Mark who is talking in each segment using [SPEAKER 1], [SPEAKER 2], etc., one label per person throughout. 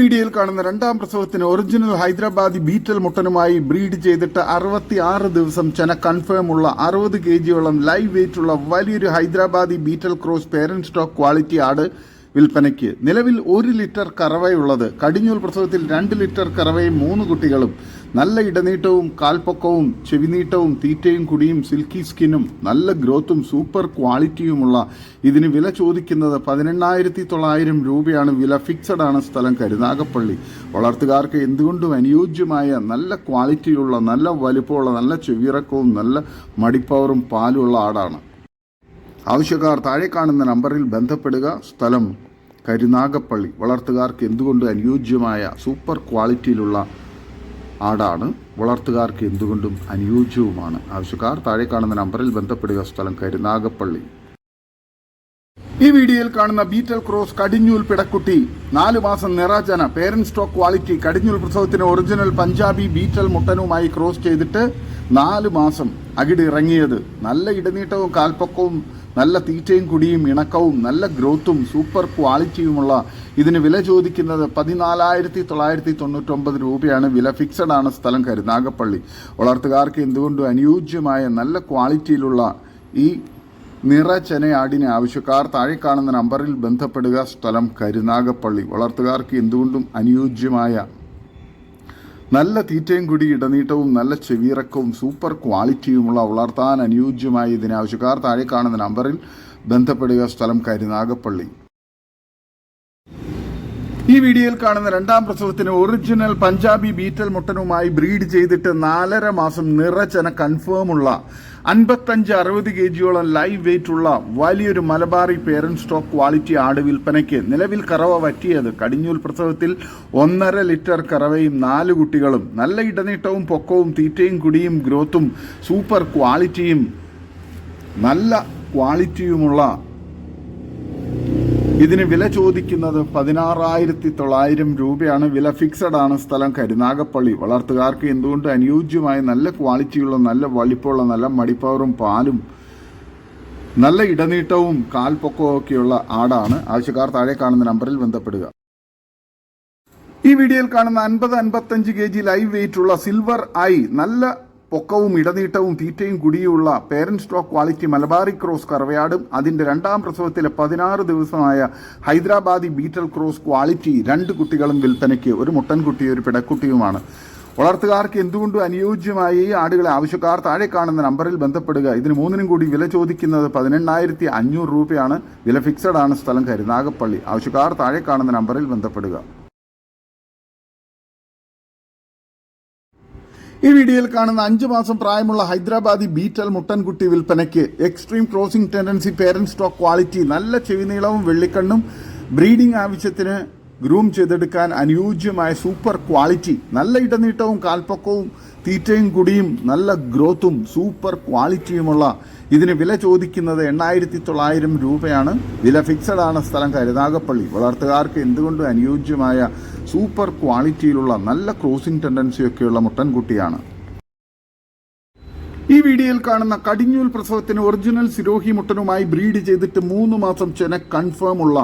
[SPEAKER 1] വീഡിയോയിൽ കാണുന്ന രണ്ടാം പ്രസവത്തിന് ഒറിജിനൽ ഹൈദരാബാദി ബീറ്റൽ മുട്ടനുമായി ബ്രീഡ് ചെയ്തിട്ട് അറുപത്തി ആറ് ദിവസം ചെന കൺഫേം ഉള്ള അറുപത് കെ ജിയോളം ലൈവ് വെയിറ്റ് ഉള്ള വലിയൊരു Hyderabadi Beetal cross parent stock quality ആട് വിൽപ്പനയ്ക്ക്. നിലവിൽ ഒരു ലിറ്റർ കറവയുള്ളത്. കടിഞ്ഞൂൽ പ്രസവത്തിൽ രണ്ട് ലിറ്റർ കറവയും മൂന്ന് കുട്ടികളും. നല്ല ഇടനീട്ടവും കാൽപ്പൊക്കവും ചെവിനീട്ടവും തീറ്റയും കുടിയും സിൽക്കി സ്കിന്നും നല്ല ഗ്രോത്തും സൂപ്പർ ക്വാളിറ്റിയുമുള്ള ഇതിന് വില ചോദിക്കുന്നത് പതിനെണ്ണായിരത്തി തൊള്ളായിരം രൂപയാണ്. വില ഫിക്സഡ് ആണ് സ്ഥലം കരുനാഗപ്പള്ളി. വളർത്തുകാർക്ക് എന്തുകൊണ്ടും അനുയോജ്യമായ നല്ല ക്വാളിറ്റിയുള്ള നല്ല വലുപ്പമുള്ള നല്ല ചെവിറക്കവും നല്ല മടിപ്പവറും പാലുമുള്ള ആടാണ്. ആവശ്യക്കാർ താഴെ കാണുന്ന നമ്പറിൽ ബന്ധപ്പെടുക. സ്ഥലം കരുനാഗപ്പള്ളി. വളർത്തുകാർക്ക് എന്തുകൊണ്ട് അനുയോജ്യമായ സൂപ്പർ ക്വാളിറ്റിയിലുള്ള ആടാണ്. വളർത്തുകാർക്ക് എന്തുകൊണ്ടും അനുയോജ്യവുമാണ്. ആവശ്യക്കാർ താഴെ കാണുന്ന നമ്പറിൽ ബന്ധപ്പെടുക സ്ഥലം കരുനാഗപ്പള്ളി ഈ വീഡിയോയിൽ കാണുന്ന ബീറ്റൽ ക്രോസ് കടിഞ്ഞൂൽ പിടക്കുട്ടി. നാല് മാസം നിറാചന പേരന്റ് സ്റ്റോക്ക് ക്വാളിറ്റി. കടിഞ്ഞൂൽ പ്രസവത്തിന് ഒറിജിനൽ പഞ്ചാബി ബീറ്റൽ മുട്ടനുമായി ക്രോസ് ചെയ്തിട്ട് നാല് മാസം അകിട് ഇറങ്ങിയത് നല്ല ഇടനീട്ടവും കാൽപ്പൊക്കവും നല്ല തീറ്റയും കുടിയും ഇണക്കവും നല്ല ഗ്രോത്തും സൂപ്പർ ക്വാളിറ്റിയുമുള്ള ഇതിന് വില ചോദിക്കുന്നത് പതിനാലായിരത്തി തൊള്ളായിരത്തി തൊണ്ണൂറ്റൊമ്പത് രൂപയാണ്. വില ഫിക്സഡ് ആണ് സ്ഥലം കരുനാഗപ്പള്ളി വളർത്തുകാർക്ക് എന്തുകൊണ്ടും അനുയോജ്യമായ നല്ല ക്വാളിറ്റിയിലുള്ള ഈ നിറചനയാടിന് ആവശ്യക്കാർ താഴെ കാണുന്ന നമ്പറിൽ ബന്ധപ്പെടുക സ്ഥലം കരുനാഗപ്പള്ളി വളർത്തുകാർക്ക് എന്തുകൊണ്ടും അനുയോജ്യമായ നല്ല തീറ്റയും കൂടി ഇടനീട്ടവും നല്ല ചെവിയിറക്കവും സൂപ്പർ ക്വാളിറ്റിയുമുള്ള വളർത്താൻ അനുയോജ്യമായ ഇതിനാവശ്യക്കാർ താഴെ കാണുന്ന നമ്പറിൽ ബന്ധപ്പെടുക സ്ഥലം കരുനാഗപ്പള്ളി. ഈ വീഡിയോയിൽ കാണുന്ന രണ്ടാം പ്രസവത്തിന് ഒറിജിനൽ പഞ്ചാബി ബീറ്റൽ മുട്ടനുമായി ബ്രീഡ് ചെയ്തിട്ട് നാലര മാസം നിറച്ചന കൺഫേമുള്ള അൻപത്തഞ്ച് അറുപത് കെ ജിയോളം ലൈവ് വെയിറ്റ് ഉള്ള വലിയൊരു മലബാറി പേരൻ സ്റ്റോക്ക് ക്വാളിറ്റി ആട് വിൽപ്പനയ്ക്ക് നിലവിൽ കറവ പറ്റിയത് കടിഞ്ഞൂൽ പ്രസവത്തിൽ ഒന്നര ലിറ്റർ കറവയും നാല് കുട്ടികളും. നല്ല ഇടനീട്ടവും പൊക്കവും തീറ്റയും കുടിയും ഗ്രോത്തും സൂപ്പർ ക്വാളിറ്റിയും നല്ല ക്വാളിറ്റിയുമുള്ള ഇതിന് വില ചോദിക്കുന്നത് പതിനാറായിരത്തി തൊള്ളായിരം രൂപയാണ്. വില ഫിക്സഡ് ആണ് സ്ഥലം. കരുനാഗപ്പള്ളി വളർത്തുകാർക്ക് എന്തുകൊണ്ട് അനുയോജ്യമായ നല്ല ക്വാളിറ്റിയുള്ള നല്ല വളിപ്പുള്ള നല്ല മടിപ്പവറും പാലും നല്ല ഇടനീട്ടവും കാൽപ്പൊക്കവും ഒക്കെയുള്ള ആടാണ്. ആവശ്യക്കാർ താഴെ കാണുന്ന നമ്പറിൽ ബന്ധപ്പെടുക. ഈ വീഡിയോയിൽ കാണുന്ന അൻപത് അൻപത്തഞ്ച് കെ ജി ലൈവ് വെയിറ്റുള്ള സിൽവർ ഐ നല്ല പൊക്കവും ഇടനീട്ടവും തീറ്റയും കുടിയുമുള്ള parent stock quality Malabari cross കറവയാടും. അതിന്റെ രണ്ടാം പ്രസവത്തിലെ പതിനാറ് ദിവസമായ ഹൈദരാബാദി ബീറ്റൽ ക്രോസ് ക്വാളിറ്റി രണ്ട് കുട്ടികളും വിൽപ്പനയ്ക്ക് ഒരു മുട്ടൻകുട്ടിയും ഒരു പിടക്കുട്ടിയുമാണ്. വളർത്തുകാർക്ക് എന്തുകൊണ്ടും അനുയോജ്യമായ ആടുകളെ ആവശ്യക്കാർ താഴെ കാണുന്ന നമ്പറിൽ ബന്ധപ്പെടുക? ഇതിന് മൂന്നിനും കൂടി വില ചോദിക്കുന്നത് പതിനെണ്ണായിരത്തി അഞ്ഞൂറ് രൂപയാണ്. വില ഫിക്സഡ് ആണ് സ്ഥലം കരുനാഗപ്പള്ളി. ആവശ്യക്കാർ താഴെ കാണുന്ന നമ്പറിൽ ബന്ധപ്പെടുക. ഈ വീഡിയോയിൽ കാണുന്ന അഞ്ചു മാസം പ്രായമുള്ള ഹൈദരാബാദി ബീറ്റൽ മുട്ടൻകുട്ടി വിൽപ്പനയ്ക്ക് extreme crossing tendency parent stock quality നല്ല ചെവിനീളവും വെള്ളിക്കണ്ണും ബ്രീഡിംഗ് ആവശ്യത്തിന് ഗ്രൂം ചെയ്തെടുക്കാൻ അനുയോജ്യമായ സൂപ്പർ ക്വാളിറ്റി നല്ല ഇടനീട്ടവും കാൽപ്പൊക്കവും തീറ്റയും കുടിയും നല്ല ഗ്രോത്തും സൂപ്പർ ക്വാളിറ്റിയുമുള്ള ഇതിന് വില ചോദിക്കുന്നത് എണ്ണായിരത്തി തൊള്ളായിരം രൂപയാണ്. വില ഫിക്സഡ് ആണ് സ്ഥലം കരുനാഗപ്പള്ളി. വളർത്തുകാർക്ക് എന്തുകൊണ്ടും അനുയോജ്യമായ സൂപ്പർ ക്വാളിറ്റിയിലുള്ള നല്ല ക്രോസിംഗ് ടെൻഡൻസിയൊക്കെയുള്ള മുട്ടൻകുട്ടിയാണ്. ഈ വീഡിയോയിൽ കാണുന്ന കടിഞ്ഞൂൽ പ്രസവത്തിന് ഒറിജിനൽ സിരോഹി മുട്ടനുമായി ബ്രീഡ് ചെയ്തിട്ട് മൂന്ന് മാസം ചെന കൺഫേം ഉള്ള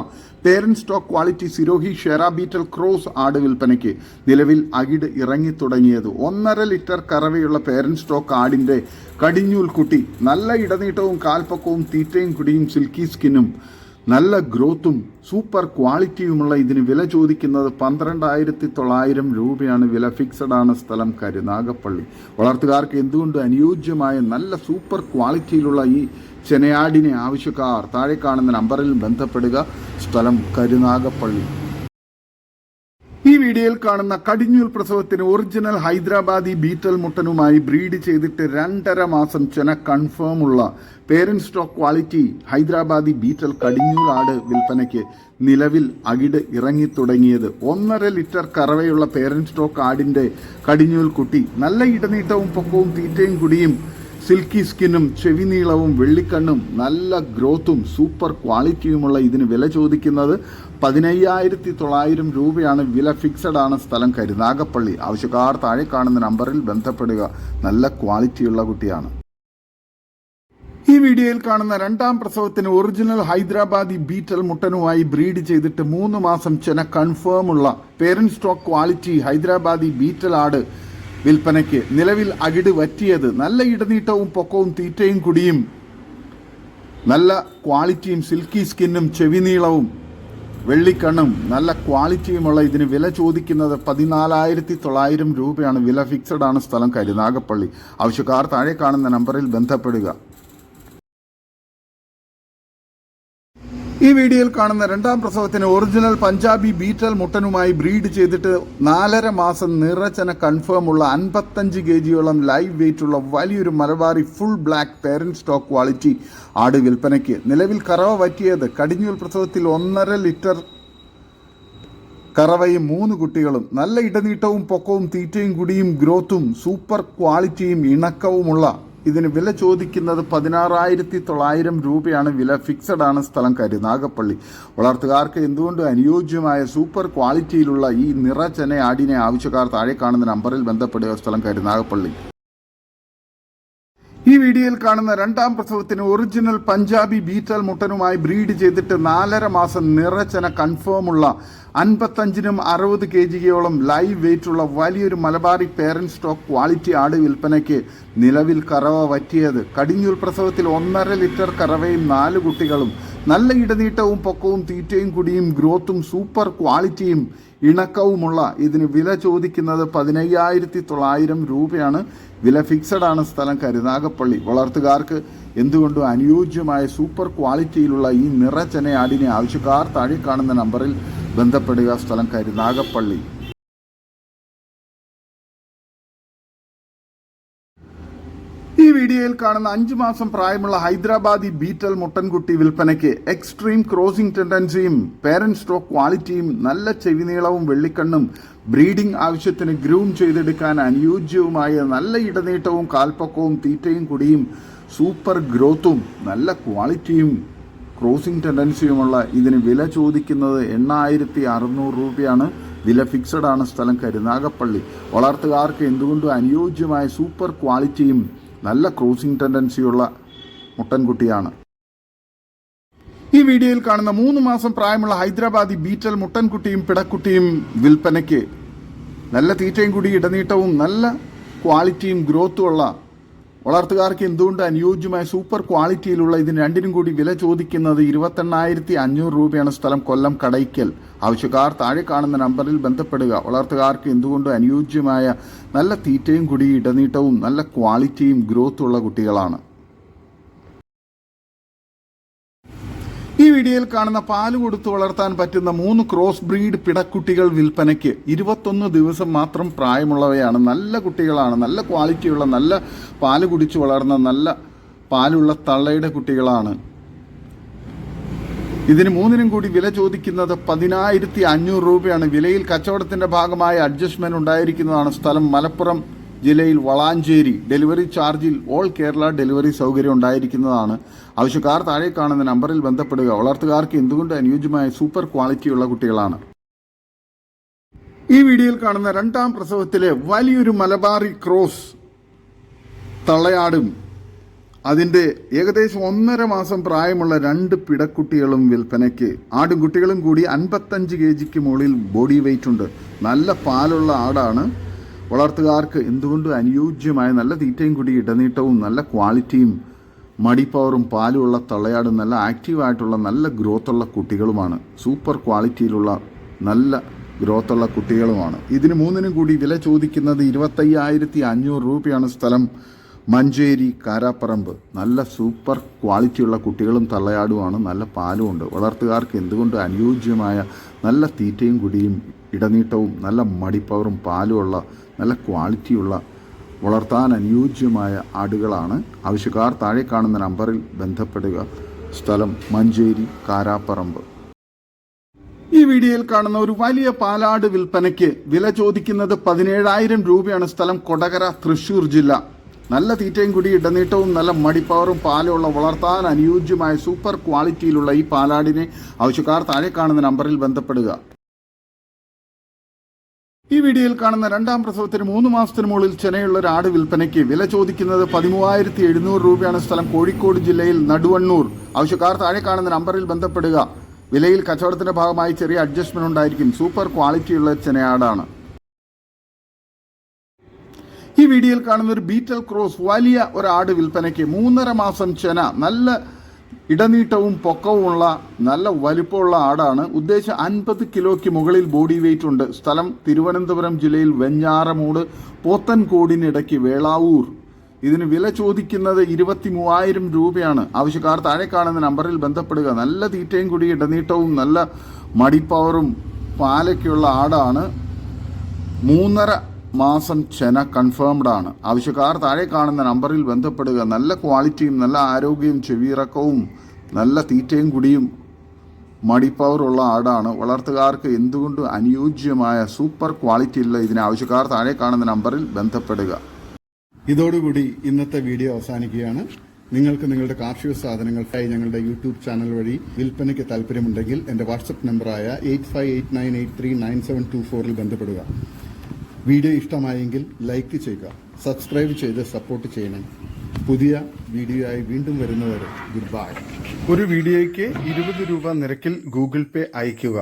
[SPEAKER 1] പേരന്റ് സ്റ്റോക്ക് ക്വാളിറ്റി സിരോഹി ഷെറാബീറ്റൽ ക്രോസ് ആട് വിൽപ്പനയ്ക്ക് നിലവിൽ അകിട് ഇറങ്ങി തുടങ്ങിയത് ഒന്നര ലിറ്റർ കറവയുള്ള പേരന്റ് സ്റ്റോക്ക് ആടിന്റെ കടിഞ്ഞൂൽ കുട്ടി നല്ല ഇടനീട്ടവും കാൽപ്പക്കവും തീറ്റയും കുടിയും സിൽക്കി സ്കിന്നും നല്ല ഗ്രോത്തും സൂപ്പർ ക്വാളിറ്റിയുമുള്ള ഇതിന് വില ചോദിക്കുന്നത് പന്ത്രണ്ടായിരത്തി തൊള്ളായിരം രൂപയാണ്. വില ഫിക്സഡ് ആണ് സ്ഥലം കരുനാഗപ്പള്ളി വളർത്തുകാർക്ക് എന്തുകൊണ്ട് അനുയോജ്യമായ നല്ല സൂപ്പർ ക്വാളിറ്റിയിലുള്ള ഈ ചെനയാടിനെ ആവശ്യക്കാർ താഴെ കാണുന്ന നമ്പറിൽ ബന്ധപ്പെടുക. സ്ഥലം കരുനാഗപ്പള്ളി വീഡിയോയിൽ കാണുന്ന കടിഞ്ഞൂൽ പ്രസവത്തിന് ഒറിജിനൽ ഹൈദരാബാദി ബീറ്റൽ മുട്ടനുമായി ബ്രീഡ് ചെയ്തിട്ട് രണ്ടര മാസം ചെന കൺഫേം ഉള്ള parent stock quality Hyderabadi Beetal കടിഞ്ഞൂൽ ആട് വിൽപ്പനയ്ക്ക് നിലവിൽ അകിട് ഇറങ്ങി തുടങ്ങിയത്. ഒന്നര ലിറ്റർ കറവയുള്ള പേരന്റ് സ്റ്റോക്ക് ആടിന്റെ കടിഞ്ഞൂൽ കുട്ടി നല്ല ഇടനീട്ടവും പൊക്കവും തീറ്റയും കുടിയും സിൽക്കി സ്കിന്നും ചെവി നീളവും വെള്ളിക്കണ്ണും നല്ല ഗ്രോത്തും സൂപ്പർ ക്വാളിറ്റിയുമുള്ള ഇതിന് വില ചോദിക്കുന്നത് പതിനയ്യായിരത്തി തൊള്ളായിരം രൂപയാണ്. വില ഫിക്സഡ് ആണ് സ്ഥലം കരുനാഗപ്പള്ളി ആവശ്യക്കാർ താഴെ കാണുന്ന നമ്പറിൽ ബന്ധപ്പെടുക. നല്ല ക്വാളിറ്റിയുള്ള കുട്ടിയാണ്. ഈ വീഡിയോയിൽ കാണുന്ന രണ്ടാം പ്രസവത്തിന് ഒറിജിനൽ ഹൈദരാബാദി ബീറ്റൽ മുട്ടനുമായി ബ്രീഡ് ചെയ്തിട്ട് മൂന്ന് മാസം ചെന കൺഫേം ഉള്ള parent stock quality Hyderabadi Beetal ആട് വിൽപ്പനയ്ക്ക് നിലവിൽ അകിട് വറ്റിയത് നല്ല ഇടനീട്ടവും പൊക്കവും തീറ്റയും കുടിയും. നല്ല ക്വാളിറ്റിയും സിൽക്കി സ്കിന്നും ചെവിനീളവും. വെള്ളിക്കണ്ണും നല്ല ക്വാളിറ്റിയുമുള്ള ഇതിന് വില ചോദിക്കുന്നത് പതിനാലായിരത്തി തൊള്ളായിരം രൂപയാണ്. വില ഫിക്സഡ് ആണ് സ്ഥലം കരുനാഗപ്പള്ളി ആവശ്യക്കാർ താഴെ കാണുന്ന നമ്പറിൽ ബന്ധപ്പെടുക. ഈ വീഡിയോയിൽ കാണുന്ന രണ്ടാം പ്രസവത്തിന് ഒറിജിനൽ പഞ്ചാബി ബീറ്റൽ മുട്ടനുമായി ബ്രീഡ് ചെയ്തിട്ട് നാലര മാസം നിറച്ചന കൺഫേം ഉള്ള അൻപത്തഞ്ച് കെ ജിയോളം ലൈവ് വെയിറ്റ് ഉള്ള വലിയൊരു Malabari full black parent stock quality ആട് വിൽപ്പനയ്ക്ക്. നിലവിൽ കറവ പറ്റിയത് കടിഞ്ഞൂൽ പ്രസവത്തിൽ ഒന്നര ലിറ്റർ കറവയും മൂന്ന് കുട്ടികളും. നല്ല ഇടനീട്ടവും പൊക്കവും തീറ്റയും കുടിയും ഗ്രോത്തും സൂപ്പർ ക്വാളിറ്റിയും ഇണക്കവുമുള്ള ഇതിന് വില ചോദിക്കുന്നത് പതിനാറായിരത്തി തൊള്ളായിരം രൂപയാണ്. വില ഫിക്സഡ് ആണ് സ്ഥലം കരുനാഗപ്പള്ളി വളർത്തുകാർക്ക് എന്തുകൊണ്ട് അനുയോജ്യമായ സൂപ്പർ ക്വാളിറ്റിയിലുള്ള ഈ നിറച്ചെന ആടിനെ ആവശ്യക്കാർ താഴെ കാണുന്ന നമ്പറിൽ ബന്ധപ്പെടുക സ്ഥലം കരുനാഗപ്പള്ളി ഈ വീഡിയോയിൽ കാണുന്ന രണ്ടാം പ്രസവത്തിന് ഒറിജിനൽ പഞ്ചാബി ബീറ്റൽ മുട്ടനുമായി ബ്രീഡ് ചെയ്തിട്ട് നാലര മാസം നിറച്ചന കൺഫേം ഉള്ള അൻപത്തഞ്ചിനും അറുപത് കെ ജിയോളം ലൈവ് വെയിറ്റ് ഉള്ള വലിയൊരു മലബാറി പേരൻ സ്റ്റോക്ക് ക്വാളിറ്റി ആട് വിൽപ്പനയ്ക്ക് നിലവിൽ കറവ പറ്റിയത് കടിഞ്ഞൂൽ പ്രസവത്തിൽ ഒന്നര ലിറ്റർ കറവയും നാല് കുട്ടികളും നല്ല ഇടനീട്ടവും പൊക്കവും തീറ്റയും കുടിയും ഗ്രോത്തും സൂപ്പർ ക്വാളിറ്റിയും ഇണക്കവുമുള്ള ഇതിന് വില ചോദിക്കുന്നത് പതിനയ്യായിരത്തി തൊള്ളായിരം രൂപയാണ്. വില ഫിക്സഡ് ആണ് സ്ഥലം കരുനാഗപ്പള്ളി വളർത്തുകാർക്ക് എന്തുകൊണ്ടും അനുയോജ്യമായ സൂപ്പർ ക്വാളിറ്റിയിലുള്ള ഈ നിറച്ചെന ആടിനെ ആവശ്യക്കാർ താഴെ കാണുന്ന നമ്പറിൽ ബന്ധപ്പെടുക സ്ഥലം കരുനാഗപ്പള്ളി വീഡിയോയിൽ കാണുന്ന അഞ്ചു മാസം പ്രായമുള്ള ഹൈദരാബാദി ബീറ്റൽ മുട്ടൻകുട്ടി വിൽപ്പനയ്ക്ക് എക്സ്ട്രീം ക്രോസിംഗ് ടെൻഡൻസിയും പേരന്റ് സ്റ്റോക്ക് ക്വാളിറ്റിയും നല്ല ചെവിനീളവും വെള്ളിക്കണ്ണും ബ്രീഡിംഗ് ആവശ്യത്തിന് ഗ്രൂം ചെയ്തെടുക്കാൻ അനുയോജ്യവുമായ നല്ല ഇടനീട്ടവും കാൽപ്പക്കവും തീറ്റയും കുടിയും സൂപ്പർ ഗ്രോത്തും നല്ല ക്വാളിറ്റിയും ക്രോസിംഗ് ടെൻഡൻസിയുമുള്ള ഇതിന് വില ചോദിക്കുന്നത് എണ്ണായിരത്തി അറുന്നൂറ് രൂപയാണ്. വില ഫിക്സഡ് ആണ് സ്ഥലം കരുനാഗപ്പള്ളി. വളർത്തുകാർക്ക് എന്തുകൊണ്ടും അനുയോജ്യമായ സൂപ്പർ ക്വാളിറ്റിയും നല്ല ക്രോസിംഗ് ടെൻഡൻസിയുള്ള മുട്ടൻകുട്ടിയാണ്. ഈ വീഡിയോയിൽ കാണുന്ന മൂന്ന് മാസം പ്രായമുള്ള ഹൈദരാബാദി ബീറ്റൽ മുട്ടൻകുട്ടിയും പിടക്കുട്ടിയും വിൽപ്പനയ്ക്ക് നല്ല തീറ്റയും കൂടി ഇടനീട്ടവും നല്ല ക്വാളിറ്റിയും ഗ്രോത്തും ഉള്ള വളർത്തുകാർക്ക് എന്തുകൊണ്ട് അനുയോജ്യമായ സൂപ്പർ ക്വാളിറ്റിയിലുള്ള ഇതിന് രണ്ടിനും കൂടി വില ചോദിക്കുന്നത് ഇരുപത്തെണ്ണായിരത്തി അഞ്ഞൂറ് രൂപയാണ് സ്ഥലം കൊല്ലം കടയ്ക്കൽ. ആവശ്യക്കാർ താഴെ കാണുന്ന നമ്പറിൽ ബന്ധപ്പെടുക. വളർത്തുകാർക്ക് എന്തുകൊണ്ട് അനുയോജ്യമായ നല്ല തീറ്റയും കൂടി ഇടനീട്ടവും നല്ല ക്വാളിറ്റിയും ഗ്രോത്തുള്ള കുട്ടികളാണ്. വീഡിയോയിൽ കാണുന്ന പാൽ കൊടുത്തു വളർത്താൻ പറ്റുന്ന മൂന്ന് ക്രോസ് ബ്രീഡ് പിടക്കുട്ടികൾ വിൽപ്പനയ്ക്ക് ഇരുപത്തൊന്ന് ദിവസം മാത്രം പ്രായമുള്ളവയാണ്. നല്ല കുട്ടികളാണ്. നല്ല ക്വാളിറ്റിയുള്ള നല്ല പാൽ കുടിച്ചു വളർന്ന നല്ല പാലുള്ള തള്ളയുടെ കുട്ടികളാണ്. ഇതിന് മൂന്നിനും കൂടി വില ചോദിക്കുന്നത് പതിനായിരത്തി അഞ്ഞൂറ് രൂപയാണ്. വിലയിൽ കച്ചവടത്തിന്റെ ഭാഗമായ അഡ്ജസ്റ്റ്മെന്റ് ഉണ്ടായിരിക്കുന്നതാണ് സ്ഥലം. മലപ്പുറം ജില്ലയിൽ വളാഞ്ചേരി ഡെലിവറി ചാർജിൽ ഓൾ കേരള ഡെലിവറി സൗകര്യം ഉണ്ടായിരിക്കുന്നതാണ്. ആവശ്യക്കാർ താഴെ കാണുന്ന നമ്പറിൽ ബന്ധപ്പെടുക. വളർത്തുകാർക്ക് എന്തുകൊണ്ട് അനുയോജ്യമായ സൂപ്പർ ക്വാളിറ്റിയുള്ള കുട്ടികളാണ്? ഈ വീഡിയോയിൽ കാണുന്ന രണ്ടാം പ്രസവത്തിലെ വലിയൊരു മലബാറി ക്രോസ് തള്ളയാടും. അതിന്റെ ഏകദേശം ഒന്നര മാസം പ്രായമുള്ള രണ്ട് പിടക്കുട്ടികളും വിൽപ്പനയ്ക്ക്. ആടും കുട്ടികളും കൂടി അൻപത്തഞ്ച് കെ ജിക്ക് മുകളിൽ ബോഡി വെയിറ്റ് ഉണ്ട്. നല്ല പാലുള്ള ആടാണ്. വളർത്തുകാർക്ക് എന്തുകൊണ്ടും അനുയോജ്യമായ നല്ല തീറ്റയും കൂടി ഇടനീട്ടവും നല്ല ക്വാളിറ്റിയും മടിപ്പവറും പാലുമുള്ള തള്ളയാടും നല്ല ആക്റ്റീവായിട്ടുള്ള നല്ല ഗ്രോത്തുള്ള കുട്ടികളുമാണ്. സൂപ്പർ ക്വാളിറ്റിയിലുള്ള നല്ല ഗ്രോത്തുള്ള കുട്ടികളുമാണ്. ഇതിന് മൂന്നിനും കൂടി വില ചോദിക്കുന്നത് ഇരുപത്തയ്യായിരത്തി അഞ്ഞൂറ് രൂപയാണ് സ്ഥലം. മഞ്ചേരി കാരാപ്പറമ്പ്. നല്ല സൂപ്പർ ക്വാളിറ്റിയുള്ള കുട്ടികളും തള്ളയാടുമാണ്. നല്ല പാലുമുണ്ട് വളർത്തുകാർക്ക് എന്തുകൊണ്ട് അനുയോജ്യമായ നല്ല തീറ്റയും കുടിയും ഇടനീട്ടവും നല്ല മടിപ്പവറും പാലുമുള്ള നല്ല ക്വാളിറ്റിയുള്ള വളർത്താൻ അനുയോജ്യമായ ആടുകളാണ്. ആവശ്യക്കാർ താഴെ കാണുന്ന നമ്പറിൽ ബന്ധപ്പെടുക. സ്ഥലം മഞ്ചേരി കാരാപ്പറമ്പ്. ഈ വീഡിയോയിൽ കാണുന്ന ഒരു വലിയ പാലാട് വിൽപ്പനയ്ക്ക് വില ചോദിക്കുന്നത് പതിനേഴായിരം രൂപയാണ് സ്ഥലം കൊടകര തൃശൂർ ജില്ല. നല്ല തീറ്റയും കൂടി ഇടനീട്ടവും നല്ല മടിപ്പവറും പാലുള്ള വളർത്താൻ അനുയോജ്യമായ സൂപ്പർ ക്വാളിറ്റിയിലുള്ള ഈ പാലാടിനെ ആവശ്യക്കാർ താഴെ കാണുന്ന നമ്പറിൽ ബന്ധപ്പെടുക. ഈ വീഡിയോയിൽ കാണുന്ന രണ്ടാം പ്രസവത്തിന് മൂന്ന് മാസത്തിന് മുകളിൽ ചെനയുള്ള ഒരു ആട് വിൽപ്പനയ്ക്ക് വില ചോദിക്കുന്നത് പതിമൂവായിരത്തി എഴുന്നൂറ് രൂപയാണ് സ്ഥലം. കോഴിക്കോട് ജില്ലയിൽ നടുവണ്ണൂർ. ആവശ്യക്കാർ താഴെ കാണുന്ന നമ്പറിൽ ബന്ധപ്പെടുക. വിലയിൽ കച്ചവടത്തിന്റെ ഭാഗമായി ചെറിയ അഡ്ജസ്റ്റ്മെന്റ് ഉണ്ടായിരിക്കും. സൂപ്പർ ക്വാളിറ്റിയുള്ള ചെനയാടാണ് ഈ വീഡിയോയിൽ കാണുന്ന ഒരു ബീറ്റൽ ക്രോസ് വലിയ ഒരു ആട് വിൽപ്പനയ്ക്ക് മൂന്നര മാസം ചെന. നല്ല ഇടനീട്ടവും പൊക്കവുമുള്ള നല്ല വലിപ്പമുള്ള ആടാണ്. ഉദ്ദേശം അൻപത് കിലോയ്ക്ക് മുകളിൽ ബോഡി വെയിറ്റ് ഉണ്ട്. സ്ഥലം തിരുവനന്തപുരം ജില്ലയിൽ വെഞ്ഞാറമൂട് പോത്തൻകോടിനിടയ്ക്ക് വേളാവൂർ. ഇതിന് വില ചോദിക്കുന്നത് ഇരുപത്തി മൂവായിരം രൂപയാണ്. ആവശ്യക്കാർ താഴെ കാണുന്ന നമ്പറിൽ ബന്ധപ്പെടുക. നല്ല തീറ്റയും കൂടി ഇടനീട്ടവും നല്ല മടിപ്പവറും പാലയ്ക്കുള്ള ആടാണ്. മൂന്നര മാസം ചെന കൺഫേംഡ് ആണ്. ആവശ്യക്കാർ താഴെ കാണുന്ന നമ്പറിൽ ബന്ധപ്പെടുക. നല്ല ക്വാളിറ്റിയും നല്ല ആരോഗ്യവും ചെവിയിറക്കവും നല്ല തീറ്റയും കുടിയും മടിപ്പവറുള്ള ആടാണ്. വളർത്തുകാർക്ക് എന്തുകൊണ്ടും അനുയോജ്യമായ സൂപ്പർ ക്വാളിറ്റിയുള്ള ഇതിന് ആവശ്യക്കാർ താഴെ കാണുന്ന നമ്പറിൽ ബന്ധപ്പെടുക. ഇതോടുകൂടി ഇന്നത്തെ വീഡിയോ അവസാനിക്കുകയാണ്. നിങ്ങൾക്ക് നിങ്ങളുടെ കാർഷിക സാധനങ്ങൾക്കായി ഞങ്ങളുടെ യൂട്യൂബ് ചാനൽ വഴി വിൽപ്പനയ്ക്ക് താല്പര്യമുണ്ടെങ്കിൽ എന്റെ വാട്സപ്പ് നമ്പറായ eight five eight nine eight three nine seven two ഫോറിൽ ബന്ധപ്പെടുക. വീഡിയോ ഇഷ്ടമായെങ്കിൽ ലൈക്ക് ചെയ്യുക സബ്സ്ക്രൈബ് ചെയ്ത് സപ്പോർട്ട് ചെയ്യണം. പുതിയ വീഡിയോ ആയി വീണ്ടും വരുന്നവരെ ഗുഡ് ബൈ ഒരു വീഡിയോയ്ക്ക് ഇരുപത് രൂപ നിരക്കിൽ ഗൂഗിൾ പേ അയയ്ക്കുക.